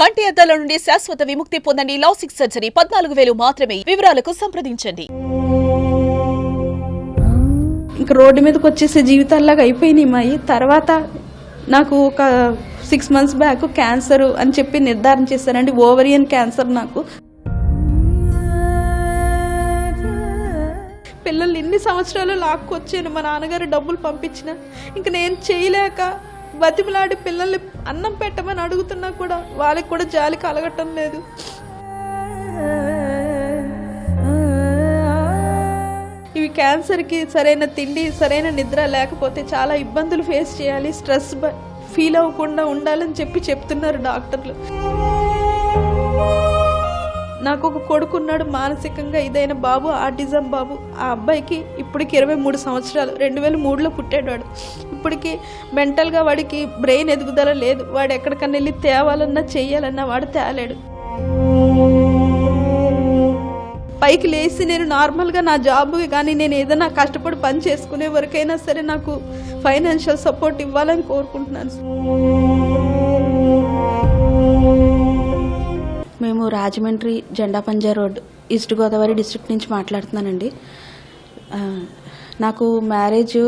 కంటి అద్దాల నుండి శాశ్వత విముక్తి పొందండి లాసిక్ సర్జరీ. పద్నాలుగు వేలు మాత్రమే వివరాలకు సంప్రదించండి. ఇంక రోడ్డు మీదకి వచ్చేసే జీవితాల్లాగా అయిపోయినాయి మాయి తర్వాత నాకు ఒక సిక్స్ మంత్స్ బ్యాక్ క్యాన్సర్ అని చెప్పి నిర్ధారణ చేశారండి. ఓవరియన్ క్యాన్సర్ నాకు. పిల్లల్ని ఇన్ని సంవత్సరాలు లాక్కొచ్చాను. మా నాన్నగారు డబ్బులు పంపించిన. ఇంక నేను చేయలేక బతిమలాడి పిల్లల్ని అన్నం పెట్టమని అడుగుతున్నా కూడా వాళ్ళకి కూడా జాలి కలగటం లేదు. ఇవి క్యాన్సర్కి సరైన తిండి సరైన నిద్ర లేకపోతే చాలా ఇబ్బందులు ఫేస్ చేయాలి. స్ట్రెస్ ఫీల్ అవ్వకుండా ఉండాలని చెప్పి చెప్తున్నారు డాక్టర్లు. నాకు ఒక కొడుకున్నాడు మానసికంగా ఇదైన బాబు ఆర్టిజం బాబు. ఆ అబ్బాయికి ఇప్పటికి ఇరవై మూడు సంవత్సరాలు. రెండు వేల మూడులో పుట్టాడు వాడు. ఇప్పటికి మెంటల్గా వాడికి బ్రెయిన్ ఎదుగుదల లేదు. వాడు ఎక్కడికన్నా వెళ్ళి తేవాలన్నా చేయాలన్నా వాడు తేలేడు. పైకి లేచి నేను నార్మల్గా నా జాబ్ కానీ నేను ఏదైనా కష్టపడి పని చేసుకునే వరకైనా సరే నాకు ఫైనాన్షియల్ సపోర్ట్ ఇవ్వాలని కోరుకుంటున్నాను. మేము రాజమండ్రి జెండా పంజా రోడ్ ఈస్ట్ గోదావరి డిస్ట్రిక్ట్ నుంచి మాట్లాడుతున్నానండి. నాకు మ్యారేజ్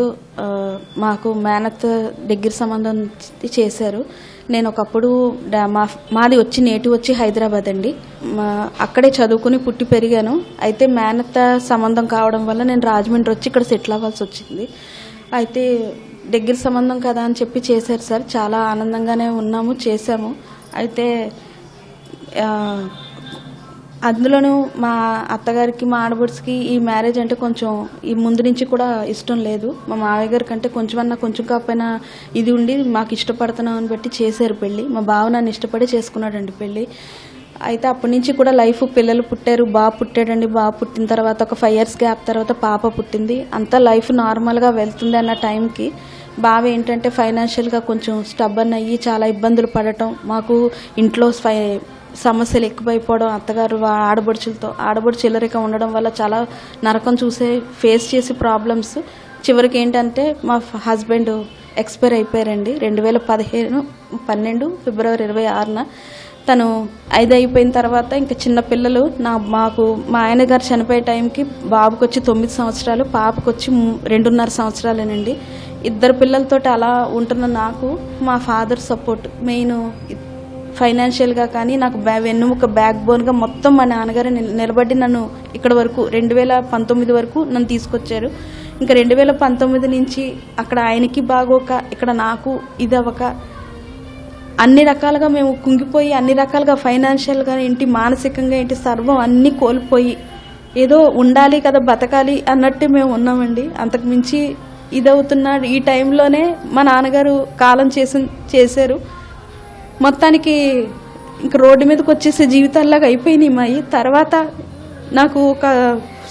మాకు మేనత్ దగ్గర సంబంధం చేశారు. నేను ఒకప్పుడు మా మాది వచ్చి నేటి వచ్చి హైదరాబాద్ అండి. మా అక్కడే చదువుకుని పుట్టి పెరిగాను. అయితే మేనత్త సంబంధం కావడం వల్ల నేను రాజమండ్రి వచ్చి ఇక్కడ సెటిల్ అవ్వాల్సి వచ్చింది. అయితే దగ్గర సంబంధం కదా అని చెప్పి చేశారు సార్. చాలా ఆనందంగానే ఉన్నాము చేశాము. అయితే అందులోనూ మా అత్తగారికి మా ఆడబడుచుకి ఈ మ్యారేజ్ అంటే కొంచెం ఈ ముందు నుంచి కూడా ఇష్టం లేదు. మా మావయ్య గారి కంటే కొంచెం అన్నా కొంచెం కాకపోయినా ఇది ఉండి మాకు ఇష్టపడుతున్నాం అని బట్టి చేశారు పెళ్ళి. మా బావ నన్ను ఇష్టపడి చేసుకున్నాడండి పెళ్ళి. అయితే అప్పటి నుంచి కూడా లైఫ్ పిల్లలు పుట్టారు బాబు పుట్టాడండి. బాబు పుట్టిన తర్వాత ఒక ఫైవ్ ఇయర్స్ గ్యాప్ తర్వాత పాప పుట్టింది. అంతా లైఫ్ నార్మల్గా వెళ్తుంది అన్న టైంకి బావ ఏంటంటే ఫైనాన్షియల్గా కొంచెం స్టబ్బన్ అయ్యి చాలా ఇబ్బందులు పడటం. మాకు ఇంట్లో ఫై సమస్యలు ఎక్కువైపోవడం అత్తగారు ఆడబడుచులతో ఆడబడుచు ఇల్లరిక ఉండడం వల్ల చాలా నరకం చూసే ఫేస్ చేసే ప్రాబ్లమ్స్ చివరికి ఏంటంటే మా హస్బెండ్ ఎక్స్పైర్ అయిపోయారండి. రెండు వేల పదిహేను పన్నెండు ఫిబ్రవరి ఇరవై ఆరున తను ఐదు అయిపోయిన తర్వాత ఇంకా చిన్న పిల్లలు నా మాకు మా ఆయన గారు చనిపోయే టైంకి బాబుకి వచ్చి తొమ్మిది సంవత్సరాలు పాపకు వచ్చి రెండున్నర సంవత్సరాలేనండి. ఇద్దరు పిల్లలతోటి అలా ఉంటున్న నాకు మా ఫాదర్ సపోర్ట్ మెయిన్ ఫైనాన్షియల్గా కానీ నాకు బ్యా వెన్నుముక బ్యాక్ బోన్గా మొత్తం మా నాన్నగారు నిలబడి నన్ను ఇక్కడ వరకు రెండు వేల పంతొమ్మిది వరకు నన్ను తీసుకొచ్చారు. ఇంకా రెండు వేల పంతొమ్మిది నుంచి అక్కడ ఆయనకి బాగోక ఇక్కడ నాకు ఇది అవ్వక అన్ని రకాలుగా మేము కుంగిపోయి అన్ని రకాలుగా ఫైనాన్షియల్గా ఏంటి మానసికంగా ఏంటి సర్వం అన్నీ కోల్పోయి ఏదో ఉండాలి కదా బతకాలి అన్నట్టు మేము ఉన్నామండి. అంతకుమించి ఇదవుతున్న ఈ టైంలోనే మా నాన్నగారు కాలం చేసి చేశారు. మొత్తానికి ఇంక రోడ్డు మీదకి వచ్చేసే జీవితాల్లాగా అయిపోయినాయి మాయి. తర్వాత నాకు ఒక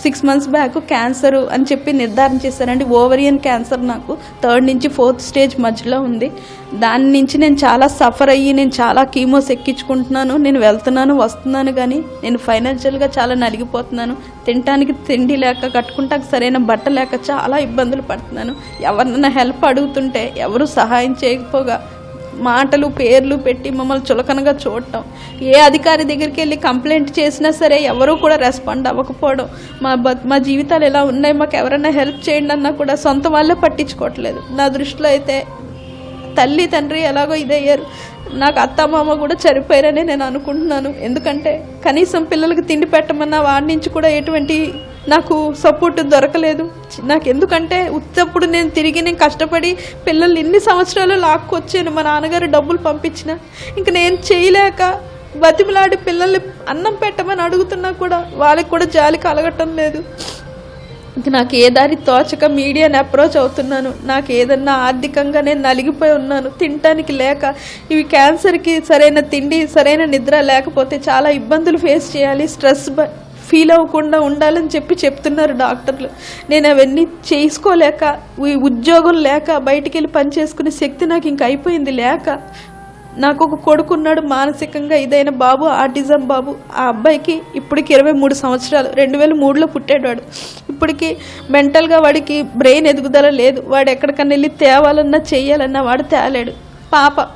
సిక్స్ మంత్స్ బ్యాక్ క్యాన్సర్ అని చెప్పి నిర్ధారణ చేశారండి. ఓవరియన్ క్యాన్సర్ నాకు థర్డ్ నుంచి ఫోర్త్ స్టేజ్ మధ్యలో ఉంది. దాని నుంచి నేను చాలా సఫర్ అయ్యి నేను చాలా కీమోస్ ఎక్కించుకుంటున్నాను. నేను వెళ్తున్నాను వస్తున్నాను కానీ నేను ఫైనాన్షియల్గా చాలా నలిగిపోతున్నాను. తినటానికి తిండి లేక కట్టుకుంటానికి సరైన బట్ట లేక చాలా ఇబ్బందులు పడుతున్నాను. ఎవరినైనా హెల్ప్ అడుగుతుంటే ఎవరు సహాయం చేయకపోగా మాటలు పేర్లు పెట్టి మమ్మల్ని చులకనగా చూడటం. ఏ అధికారి దగ్గరికి వెళ్ళి కంప్లైంట్ చేసినా సరే ఎవరూ కూడా రెస్పాండ్ అవ్వకపోవడం. మా బ మా జీవితాలు ఎలా ఉన్నాయి మాకు ఎవరైనా హెల్ప్ చేయండి అన్నా కూడా సొంత వాళ్ళే పట్టించుకోవట్లేదు. నా దృష్టిలో అయితే తల్లి తండ్రి ఎలాగో ఇదయ్యారు. నాకు అత్త మామ కూడా చనిపోయారని నేను అనుకుంటున్నాను. ఎందుకంటే కనీసం పిల్లలకి తిండి పెట్టమన్నా వాడి నుంచి కూడా ఎటువంటి నాకు సపోర్ట్ దొరకలేదు. నాకు ఎందుకంటే ఉత్తప్పుడు నేను తిరిగి నేను కష్టపడి పిల్లల్ని ఇన్ని సంవత్సరాలు లాక్కొచ్చాను మా నాన్నగారు డబ్బులు పంపించిన. ఇంక నేను చేయలేక బతిమలాడి పిల్లల్ని అన్నం పెట్టమని అడుగుతున్నా కూడా వాళ్ళకి కూడా జాలి కలగటం లేదు. ఇంక నాకు ఏ దారి తోచక మీడియాని అప్రోచ్ అవుతున్నాను. నాకు ఏదన్నా ఆర్థికంగా నేను నలిగిపోయి ఉన్నాను. తినటానికి లేక ఇవి క్యాన్సర్కి సరైన తిండి సరైన నిద్ర లేకపోతే చాలా ఇబ్బందులు ఫేస్ చేయాలి. స్ట్రెస్ ఫీల్ అవ్వకుండా ఉండాలని చెప్పి చెప్తున్నారు డాక్టర్లు. నేను అవన్నీ చేసుకోలేక ఉద్యోగం లేక బయటికి వెళ్ళి పని చేసుకునే శక్తి నాకు ఇంక అయిపోయింది లేక నాకు ఒక కొడుకున్నాడు మానసికంగా ఇదైన బాబు ఆర్టిజం బాబు. ఆ అబ్బాయికి ఇప్పటికి ఇరవై మూడు సంవత్సరాలు. రెండు వేల మూడులో పుట్టాడు ఇప్పటికి మెంటల్గా వాడికి బ్రెయిన్ ఎదుగుదల లేదు. వాడు ఎక్కడికన్నా వెళ్ళి తేవాలన్నా చేయాలన్నా వాడు తేలేడు. పాప.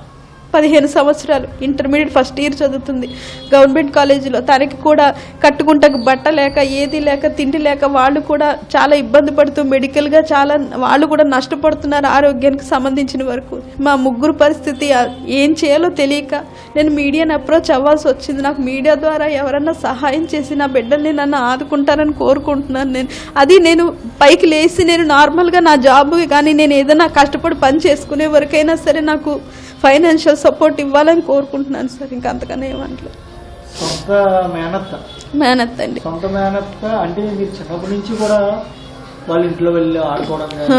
పదిహేను సంవత్సరాలు. ఇంటర్మీడియట్ ఫస్ట్ ఇయర్ చదువుతుంది. గవర్నమెంట్ కాలేజీలో తనకి కూడా కట్టుకుంటకు బట్ట లేక ఏది లేక తిండి లేక వాళ్ళు కూడా చాలా ఇబ్బంది పడుతూ మెడికల్గా చాలా వాళ్ళు కూడా నష్టపడుతున్నారు ఆరోగ్యానికి సంబంధించిన వరకు. మా ముగ్గురు పరిస్థితి ఏం చేయాలో తెలియక నేను మీడియాని అప్రోచ్ అవ్వాల్సి వచ్చింది. నాకు మీడియా ద్వారా ఎవరన్నా సహాయం చేసి నా బిడ్డల్ని నన్ను ఆదుకుంటారని కోరుకుంటున్నాను నేను. అది నేను పైకి లేచి నేను నార్మల్గా నా జాబ్ కానీ నేను ఏదైనా కష్టపడి పని చేసుకునే వరకైనా సరే నాకు ఫైనాన్షియల్ సపోర్ట్ ఇవ్వాలని కోరుకుంటున్నాను సార్. ఇంకా అంతకన్నా ఏమంటలేదు సొంత మేనత్త. మేనత్ అండి. సొంత మేనత్త అంటే మీరు చిన్నప్పటి నుంచి కూడా వాళ్ళ ఇంట్లో వెళ్ళి ఆడుకోవడం కానీ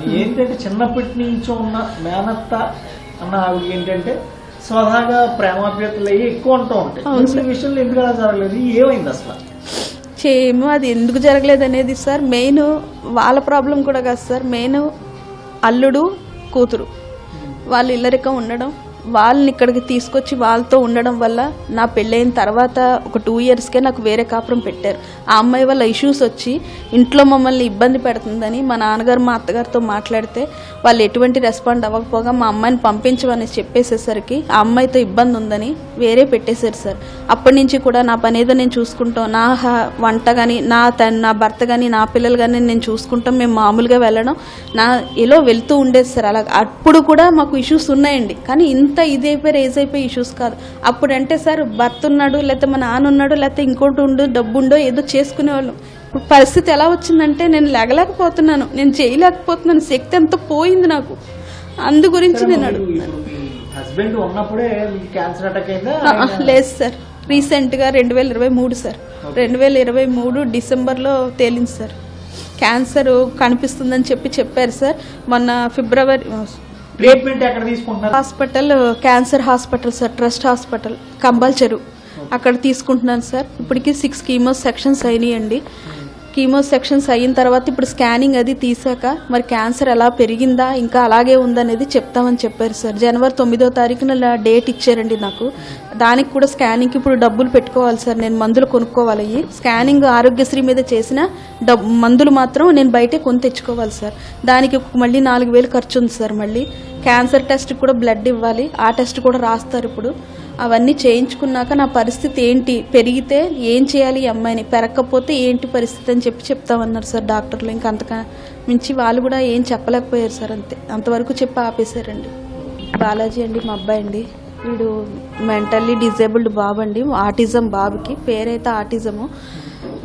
ఇది ఏంటంటే చిన్నప్పటి నుంచి ఉన్న మేనత్త అన్న ఆవిడ ఏంటంటే స్వతహాగా ప్రేమాప్యతలు అయ్యి ఎక్కువ ఉంటూ ఉంటాయి. విషయంలో ఎందుకు అలా జరగలేదు? ఏమైంది అసలు? చేము అది ఎందుకు జరగలేదు అనేది సార్. మెయిన్ వాళ్ళ ప్రాబ్లం కూడా కాదు సార్. మెయిన్ అల్లుడు కూతురు. వాళ్ళు ఇల్లరికం ఉండడం వాళ్ళని ఇక్కడికి తీసుకొచ్చి వాళ్ళతో ఉండడం వల్ల నా పెళ్ళైన తర్వాత ఒక టూ ఇయర్స్కే నాకు వేరే కాపురం పెట్టారు. ఆ అమ్మాయి వల్ల ఇష్యూస్ వచ్చి ఇంట్లో మమ్మల్ని ఇబ్బంది పెడుతుందని మా నాన్నగారు మా అత్తగారితో మాట్లాడితే వాళ్ళు ఎటువంటి రెస్పాండ్ అవ్వకపోగా మా అమ్మాయిని పంపించమని చెప్పేసేసరికి ఆ అమ్మాయితో ఇబ్బంది ఉందని వేరే పెట్టేశారు సార్. అప్పటి నుంచి కూడా నా పని ఏదో నేను చూసుకుంటాం నా వంట కానీ నా తన్ నా భర్త కానీ నా పిల్లలు కానీ నేను చూసుకుంటాం మేము మామూలుగా వెళ్ళడం నా ఇలా వెళ్తూ ఉండేది సార్. అలా అప్పుడు కూడా మాకు ఇష్యూస్ ఉన్నాయండి. కానీ ఇంత ఇది అయిపోయి రేజ్ అయిపోయి ఇష్యూస్ కాదు. అప్పుడు అంటే సార్ భర్త ఉన్నాడు లేకపోతే మా నాన్న ఉన్నాడు లేకపోతే ఇంకోటి ఉండు డబ్బు ఉండో ఏదో చేసుకునేవాళ్ళం. ఇప్పుడు పరిస్థితి ఎలా వచ్చిందంటే నేను లేగలేకపోతున్నాను నేను చేయలేకపోతున్నాను శక్తి ఎంత పోయింది నాకు. అందు గురించి నేను అడుగుతున్నాను. ఇప్పుడు మీ హస్బెండ్ ఉన్నప్పుడే మీకు క్యాన్సర్ అటాక్ అయిందా? ఆ, లేదు? సార్. రీసెంట్గా రెండు వేల ఇరవై మూడు సార్. రెండు వేల ఇరవై మూడు డిసెంబర్లో తేలింది సార్. క్యాన్సర్ కనిపిస్తుందని చెప్పి చెప్పారు సార్. మొన్న ఫిబ్రవరి ట్రీట్మెంట్ ఎక్కడ తీసుకుంటున్నారు? Hospital cancer hospital sir trust hospital Kambal Cheruvu అక్కడ తీసుకుంటున్నాను సార్. ఇప్పటికి సిక్స్ కీమో సెక్షన్స్ అయినాయండి. కీమో సెక్షన్స్ అయిన తర్వాత ఇప్పుడు స్కానింగ్ అది తీసాక మరి క్యాన్సర్ ఎలా పెరిగిందా? ఇంకా అలాగే ఉందనేది చెప్తామని చెప్పారు సార్. జనవరి తొమ్మిదో తారీఖున డేట్ ఇచ్చారండి నాకు. దానికి కూడా స్కానింగ్కి ఇప్పుడు డబ్బులు పెట్టుకోవాలి సార్. నేను మందులు కొనుక్కోవాలి. స్కానింగ్ ఆరోగ్యశ్రీ మీద చేసిన డబ్ మందులు మాత్రం నేను బయటే కొని తెచ్చుకోవాలి సార్. దానికి మళ్ళీ నాలుగు వేలు ఖర్చు ఉంది సార్ మళ్ళీ. క్యాన్సర్ టెస్ట్ కూడా బ్లడ్ ఇవ్వాలి. ఆ టెస్ట్ కూడా రాస్తారు ఇప్పుడు. అవన్నీ చేయించుకున్నాక నా పరిస్థితి ఏంటి? పెరిగితే ఏం చేయాలి ఈ అమ్మాయిని? పెరగకపోతే ఏంటి పరిస్థితి అని చెప్పి చెప్తామన్నారు సార్ డాక్టర్లు. ఇంకా అంతక మించి వాళ్ళు కూడా ఏం చెప్పలేకపోయారు సార్ అంతే. అంతవరకు చెప్పి ఆపేశారండి. బాలాజీ అండి మా అబ్బాయి అండి. వీడు మెంటల్లీ డిజేబుల్డ్ బాబు అండి. ఆటిజం బాబుకి. పేరైతే ఆటిజము.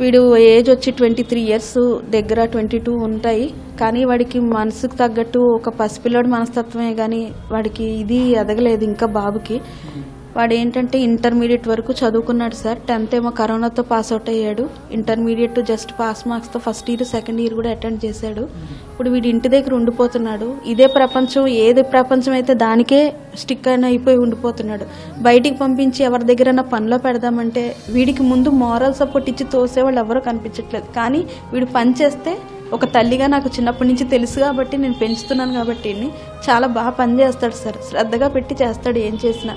వీడు ఏజ్ వచ్చి ట్వంటీ త్రీ ఇయర్స్ దగ్గర ట్వంటీ టూ ఉంటాయి. కానీ వాడికి మనసుకు తగ్గట్టు ఒక పసిపిల్లడి మనస్తత్వమే కానీ వాడికి ఇది ఎదగలేదు ఇంకా బాబుకి. వాడు ఏంటంటే ఇంటర్మీడియట్ వరకు చదువుకున్నాడు సార్. టెన్త్ ఏమో కరోనాతో పాస్ అవుట్ అయ్యాడు. ఇంటర్మీడియట్ జస్ట్ పాస్ మార్క్స్తో ఫస్ట్ ఇయర్ సెకండ్ ఇయర్ కూడా అటెండ్ చేశాడు. ఇప్పుడు వీడి ఇంటి దగ్గర ఉండిపోతున్నాడు. ఇదే ప్రపంచం ఏది ప్రపంచం అయితే దానికే స్టిక్ అయిన అయిపోయి ఉండిపోతున్నాడు. బయటికి పంపించి ఎవరి దగ్గరైనా పనిలో పెడదామంటే వీడికి ముందు మారల్ సపోర్ట్ ఇచ్చి తోసేవాళ్ళు ఎవరో కనిపించట్లేదు. కానీ వీడు పని చేస్తే ఒక తల్లిగా నాకు చిన్నప్పటి నుంచి తెలుసు కాబట్టి నేను పెంచుతున్నాను కాబట్టి చాలా బాగా పని చేస్తాడు సార్. శ్రద్ధగా పెట్టి చేస్తాడు ఏం చేసినా.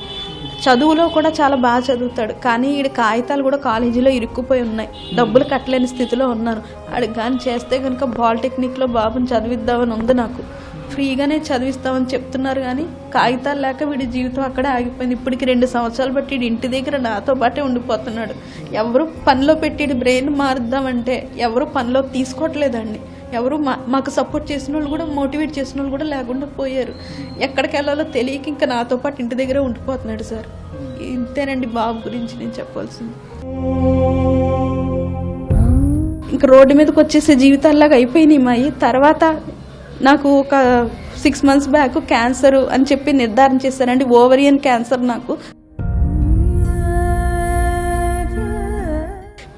చదువులో కూడా చాలా బాగా చదువుతాడు. కానీ వీడి కాగితాలు కూడా కాలేజీలో ఇరుక్కుపోయి ఉన్నాయి. డబ్బులు కట్టలేని స్థితిలో ఉన్నాను. ఆడికి కానీ చేస్తే కనుక పాలిటెక్నిక్లో బాబుని చదివిద్దామని ఉంది నాకు. ఫ్రీగానే చదివిస్తామని చెప్తున్నారు కానీ కాగితాలు లేక వీడి జీవితం అక్కడే ఆగిపోయింది. ఇప్పటికి రెండు సంవత్సరాలు బట్టి వీడి ఇంటి దగ్గర నాతో పాటే ఉండిపోతున్నాడు. ఎవరు పనిలో పెట్టి బ్రెయిన్ మారుద్దామంటే ఎవరు పనిలో తీసుకోవట్లేదండి. ఎవరు మా మాకు సపోర్ట్ చేసిన వాళ్ళు కూడా మోటివేట్ చేసిన వాళ్ళు కూడా లేకుండా పోయారు. ఎక్కడికి వెళ్ళాలో తెలియక ఇంకా నాతో పాటు ఇంటి దగ్గరే ఉండిపోతున్నాడు సార్. ఇంతేనండి బాబు గురించి నేను చెప్పాల్సింది. ఇంక రోడ్డు మీదకి వచ్చేసే జీవితాల్లాగా అయిపోయినాయి మాయి. తర్వాత నాకు ఒక సిక్స్ మంత్స్ బ్యాక్ క్యాన్సర్ అని చెప్పి నిర్ధారణ చేశారండి. ఓవరియన్ క్యాన్సర్ నాకు.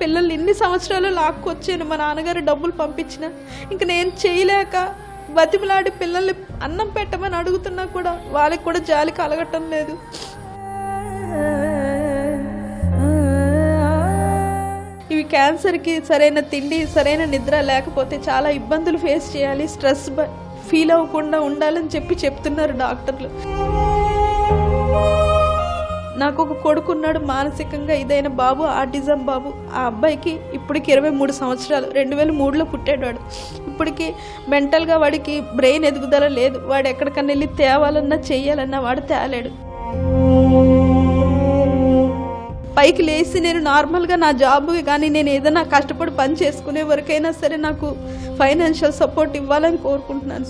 పిల్లల్ని ఎన్ని సంవత్సరాలు లాక్కొచ్చాను మా నాన్నగారు డబ్బులు పంపించిన. ఇంక నేను చేయలేక బతిమలాడి పిల్లల్ని అన్నం పెట్టమని అడుగుతున్నా కూడా వాళ్ళకి కూడా జాలి కలగటం లేదు. ఇవి క్యాన్సర్కి సరైన తిండి సరైన నిద్ర లేకపోతే చాలా ఇబ్బందులు ఫేస్ చేయాలి. స్ట్రెస్ ఫీల్ అవ్వకుండా ఉండాలని చెప్పి చెప్తున్నారు డాక్టర్లు. నాకు ఒక కొడుకు ఉన్నాడు మానసికంగా ఇదైన బాబు ఆర్టిజం బాబు. ఆ అబ్బాయికి ఇప్పటికి ఇరవై మూడు సంవత్సరాలు. రెండు వేల మూడులో పుట్టాడు ఇప్పటికి మెంటల్గా వాడికి బ్రెయిన్ ఎదుగుదల లేదు. వాడు ఎక్కడికన్నా వెళ్ళి తేవాలన్నా చేయాలన్నా వాడు తేలేడు. పైకి లేచి నేను నార్మల్గా నా జాబ్ కానీ నేను ఏదైనా కష్టపడి పని చేసుకునే వరకైనా సరే నాకు ఫైనాన్షియల్ సపోర్ట్ ఇవ్వాలని కోరుకుంటున్నాను.